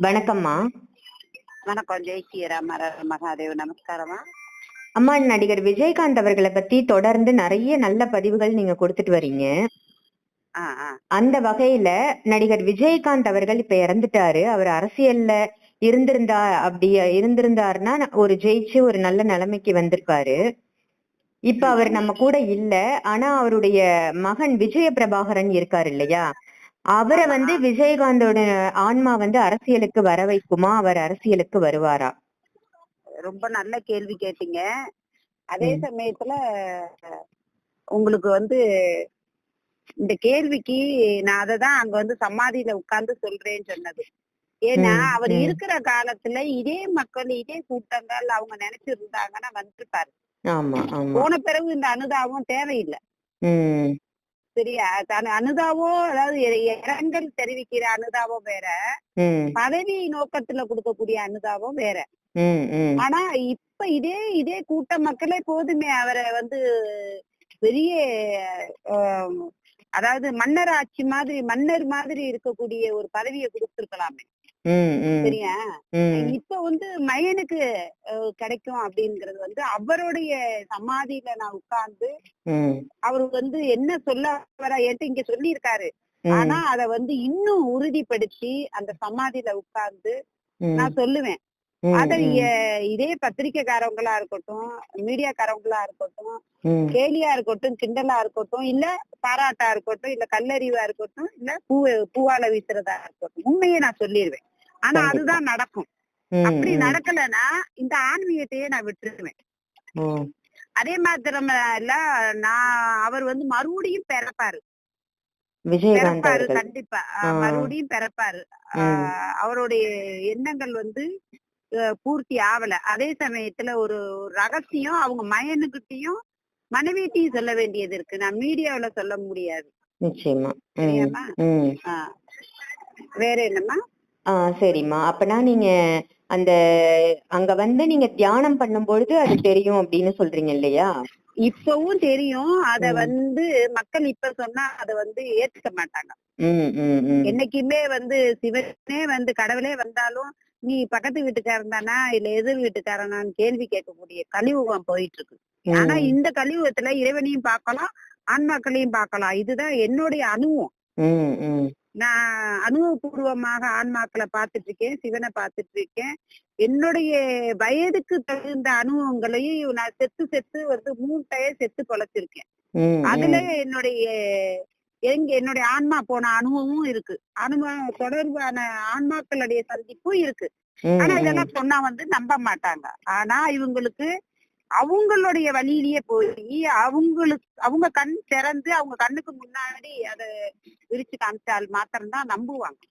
வணக்கம்மா. வணக்கம். ஜெய் ஸ்ரீராம மகாதேவ். நமஸ்காரமா? அம்மா நடிகர் விஜயகாந்த் அவர்களை பத்தி தொடர்ந்து நிறைய நல்ல பதிவுகள் நீங்க கொடுத்துட்டு ஆ அந்த வகையில நடிகர் விஜயகாந்த் அவர்கள் இப்ப இறந்துட்டாரு. அவர் அரசியல்ல இருந்திருந்தா அப்படி இருந்திருந்தாருன்னா ஒரு ஜெயிச்சு ஒரு நல்ல நிலைமைக்கு வந்திருப்பாரு. இப்ப அவர் நம்ம கூட இல்ல. ஆனா அவருடைய மகன் விஜய பிரபாகரன் இருக்காரு இல்லையா? அவரை வந்து விஜயகாந்தோட ஆன்மா வந்து அரசியலுக்கு வர வைக்குமா? அவர் அரசியலுக்கு வருவாரா? ரொம்ப நல்ல கேள்வி கேட்டீங்க. அதே. சமயத்துல உங்களுக்கு வந்து இந்த கேள்விக்கு நான் அததான் அங்க வந்து சமாதியில உட்கார்ந்து சொல்றேன்னு சொன்னது. ஏன்னா அவர். இருக்கிற காலத்துல இதே மக்கள் இதே கூட்டங்கள் அவங்க நினைச்சிருந்தாங்கன்னா வந்திருப்பாரு. போன பிறகு இந்த அனுதாபம் தேவையில்லை. சரியா தன் அனுதாபம் அதாவது இரங்கல் தெரிவிக்கிற அனுதாபம் வேற. பதவி நோக்கத்துல கொடுக்கக்கூடிய அனுதாபம் வேற. ஆனா இப்ப இதே இதே கூட்ட மக்களே போதுமே அவரை வந்து பெரிய அதாவது மன்னர் ஆட்சி மாதிரி மன்னர் மாதிரி இருக்கக்கூடிய ஒரு பதவியை கொடுத்திருக்கலாமே. சரியா? இப்ப வந்து மயனுக்கு கிடைக்கும் அப்படிங்கறது வந்து அவருடைய சமாதியில நான் உட்கார்ந்து அவர் வந்து என்ன சொல்ல வர என்கிட்ட இங்க சொல்லியிருக்காரு. உம் ஆனா அத வந்து இன்னும் உறுதிப்படுத்தி அந்த சமாதியில உட்கார்ந்து நான் சொல்லுவேன். அத இதே பத்திரிக்கைக்காரவங்களா இருக்கட்டும் மீடியாக்காரவங்களா இருக்கட்டும் கேலியா இருக்கட்டும் கிண்டலா இருக்கட்டும் இல்ல பாராட்டா இருக்கட்டும் இல்ல கல்லறிவா இருக்கட்டும் இல்ல பூ பூவால வீசுறதா இருக்கட்டும் உண்மையை நான் சொல்லிடுவேன் ஆனா. அதுதான் நடக்கும். அப்படி நடக்கலைன்னா இந்த ஆன்மீகத்தையே நான் விட்டுருவேன். அதே இல்ல நான் அவர் வந்து மறுபடியும் பிறப்பாரு. பிறப்பாரு கண்டிப்பா. மறுபடியும் பிறப்பாரு. அவருடைய எண்ணங்கள் வந்து பூர்த்தி ஆவல. அதே சமயத்துல ஒரு ரகசியம் அவங்க மயனுக்கிட்டையும் மனைவிட்டையும் சொல்ல வேண்டியது இருக்கு. நான் மீடியாவுல சொல்ல முடியாது. நிச்சயமா. வேற என்னம்மா? ஆ சரிம்மா. அப்பனா நீங்க அந்த அங்க வந்து நீங்க தியானம் பண்ணும்பொழுது அது தெரியும் அப்படின்னு சொல்றீங்க இல்லையா? இப்பவும் தெரியும். அத ம். வந்து மக்கள் இப்ப சொன்னா அத வந்து ஏத்துக்க மாட்டாங்க. என்னைக்குமே வந்து சிவனே வந்து கடவுளே வந்தாலும் நீ பக்கத்து வீட்டுக்காரன் தானா இல்ல எதிர் வீட்டுக்காரனான்னு கேள்வி கேட்கக்கூடிய கலியுகம் போயிட்டு இருக்கு ஆனா இந்த கலியுகத்துல இறைவனையும் பார்க்கலாம் ஆன்மாக்களையும் பார்க்கலாம். இதுதான் என்னுடைய அனுபவம். நான் அனுபவபூர்வமாக ஆன்மாக்களை பார்த்துட்டு இருக்கேன் சிவனை பார்த்துட்டு இருக்கேன் என்னுடைய வயதுக்கு தகுந்த அனுபவங்களையும் நான் செத்து செத்து வந்து மூணு டயர் செத்து பொழைச்சிருக்கேன். அதுல என்னுடைய எங்க என்னுடைய ஆன்மா போன அனுபவமும் இருக்கு. அனுபவம் தொடர்பான ஆன்மாக்களுடைய சந்திப்பும் இருக்கு. ஆனா இதெல்லாம் சொன்னா வந்து நம்ப மாட்டாங்க. ஆனா இவங்களுக்கு அவங்களுடைய வழியிலேயே போய் அவங்களுக்கு அவங்க கண் திறந்து அவங்க கண்ணுக்கு முன்னாடி அத விரிச்சு காமிச்சால் மாத்திரம்தான் நம்புவாங்க.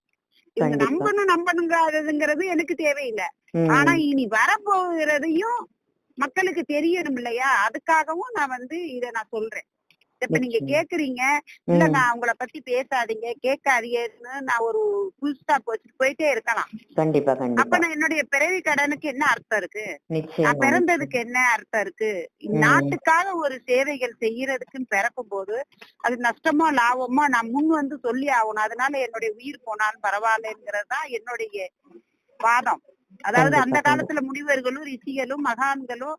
இவங்க. நம்பணும் நம்பணுங்கிறதுங்கிறது எனக்கு தேவையில்லை. ஆனா இனி வரப்போகிறதையும் மக்களுக்கு தெரியணும் இல்லையா அதுக்காகவும் நான் வந்து இத நான் சொல்றேன். இப்ப நீங்க. கேக்குறீங்க. இல்ல நான் உங்களை பத்தி பேசாதீங்க. கேட்காதீங்கன்னு நான் ஒரு புல் ஸ்டாப் வச்சுட்டு போயிட்டே இருக்கலாம். கண்டிப்பா அப்ப நான் என்னுடைய பிறவி கடனுக்கு என்ன அர்த்தம் இருக்கு? நான் பிறந்ததுக்கு என்ன அர்த்தம் இருக்கு. நாட்டுக்காக ஒரு சேவைகள் செய்யறதுக்குன்னு பிறக்கும் போது அது நஷ்டமோ லாபமோ நான் முன் வந்து சொல்லி ஆகணும். அதனால என்னுடைய உயிர் போனாலும் பரவாயில்லைங்கிறது என்னுடைய வாதம். அதாவது அந்த. காலத்துல முனிவர்களும் ரிஷிகளும் மகான்களும்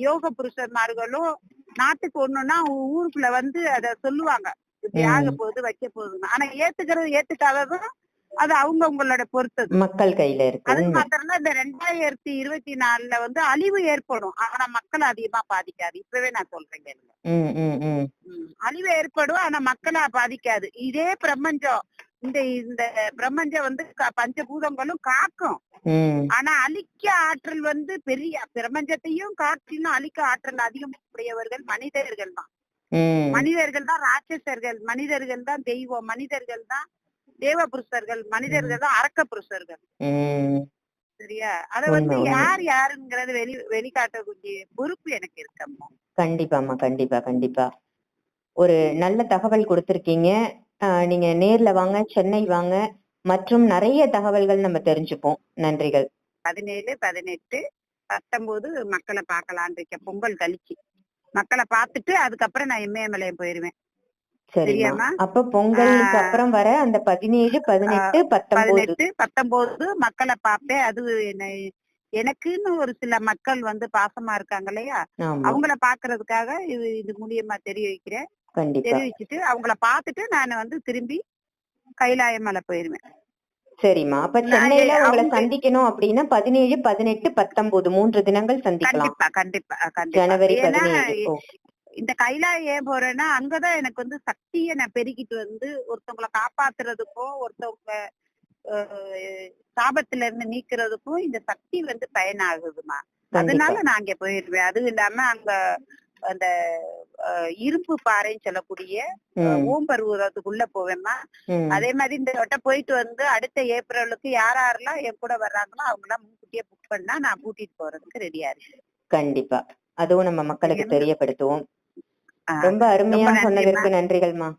யோக புருஷன்மார்களும் நாட்டுக்கு ஒண்ணுன்னா ஊருக்குள்ள வந்து அத சொல்லுவாங்க. இப்படி. ஆக போகுது வைக்க போகுதுன்னு. ஆனா ஏத்துக்கிறது ஏத்துக்காததும் அது அவங்க உங்களோட பொறுத்தது. மக்கள் கையில இருக்கு. அது. மாத்திரம் இந்த ரெண்டாயிரத்தி இருபத்தி நாலுல வந்து அழிவு ஏற்படும். ஆனா மக்கள் அதிகமா பாதிக்காது. இப்பவே நான் ம், அழிவு ஏற்படும் ஆனா மக்களா பாதிக்காது. இதே பிரபஞ்சம். இந்த இந்த பிரபஞ்சம் வந்து பஞ்சபூதங்களும் காக்கும். ஆனா அழிக்க ஆற்றல் வந்து பெரிய பிரபஞ்சத்தையும் காற்றிலும் அழிக்க ஆற்றல் அதிகம் உடையவர்கள் மனிதர்கள் தான். மனிதர்கள் தான் ராட்சசர்கள் மனிதர்கள் தான் தெய்வம் மனிதர்கள் தான் தேவ புருஷர்கள் மனிதர்கள் தான் அரக்க புருஷர்கள் சரியா? அத வந்து. யார் யாருங்கிறது வெளி வெளிக்காட்டக்கூடிய பொறுப்பு எனக்கு இருக்கம்மா கண்டிப்பாம்மா கண்டிப்பா கண்டிப்பா. ஒரு நல்ல தகவல் கொடுத்திருக்கீங்க. நீங்க நேர்ல வாங்க சென்னை வாங்க மற்றும் நிறைய தகவல்கள் நம்ம தெரிஞ்சுப்போம். நன்றிகள். பதினேழு பதினெட்டு பத்தொன்பது மக்களை பார்க்கலான் இருக்கேன் பொங்கல் கழிச்சு. மக்களை பார்த்துட்டு அதுக்கப்புறம் நான் இமயமலையம் போயிருவேன். சரிம்மா. சரியாம்மா? அப்ப பொங்கலுக்கு. அப்புறம் வர அந்த பதினேழு பதினெட்டு பதினெட்டு பத்தொன்பது மக்களை பார்ப்பேன். அது என்ன எனக்குன்னு ஒரு சில மக்கள் வந்து பாசமா இருக்காங்க இல்லையா? அவங்கள பாக்குறதுக்காக இது இது மூலியமா தெரிய வைக்கிறேன். தெரிவிச்சுட்டு அவங்கள பார்த்துட்டு நான் வந்து திரும்பி கைலாய மலை போயிருவேன். சரிம்மா. அப்ப சென்னையில உங்களை சந்திக்கணும் அப்படின்னா பதினேழு பதினெட்டு பத்தொன்பது மூன்று தினங்கள் சந்திக்கலாம். கண்டிப்பா கண்டிப்பா ஜனவரி பதினேழு. இந்த கைலாயம் ஏன் போறேன்னா அங்கதான் எனக்கு வந்து சக்தியை நான் பெருக்கிட்டு வந்து ஒருத்தவங்களை காப்பாத்துறதுக்கும் ஒருத்தவங்க சாபத்துல இருந்து நீக்கிறதுக்கும் இந்த சக்தி வந்து பயனாகுதுமா அதனால நான் அங்க போயிருவேன். அதுவும் இல்லாம அங்க அந்த இரும்பு பாறைன்னு சொல்லக்கூடிய போவேம்மா. ம். அதே மாதிரி இந்த வட்டம் போயிட்டு வந்து அடுத்த ஏப்ரலுக்கு யார் யாரெல்லாம் என் கூட வர்றாங்களோ அவங்க எல்லாம் முன்கூட்டியே புக் பண்ணா நான் கூட்டிட்டு போறதுக்கு ரெடியா இருக்கேன். கண்டிப்பா. அதுவும் நம்ம மக்களுக்கு? தெரியப்படுத்துவோம். ரொம்ப அருமையா. சொன்னதற்கு நன்றிகள்மா.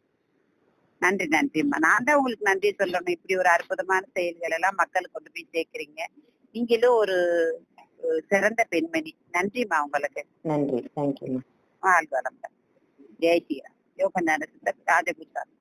நன்றி நன்றிம்மா. நான் தான் உங்களுக்கு நன்றி சொல்லணும். இப்படி ஒரு அற்புதமான செயல்கள் எல்லாம் மக்களுக்கு கொண்டு போய் சேர்க்கிறீங்க. நீங்களும் ஒரு சிறந்த பெண்மணி. நன்றிம்மா உங்களுக்கு. நன்றி. தேங்க்யூமா வாழ் ஜெய் ஸ்ரீராம் யோகஞான சித்தர் ராஜகுருசாமி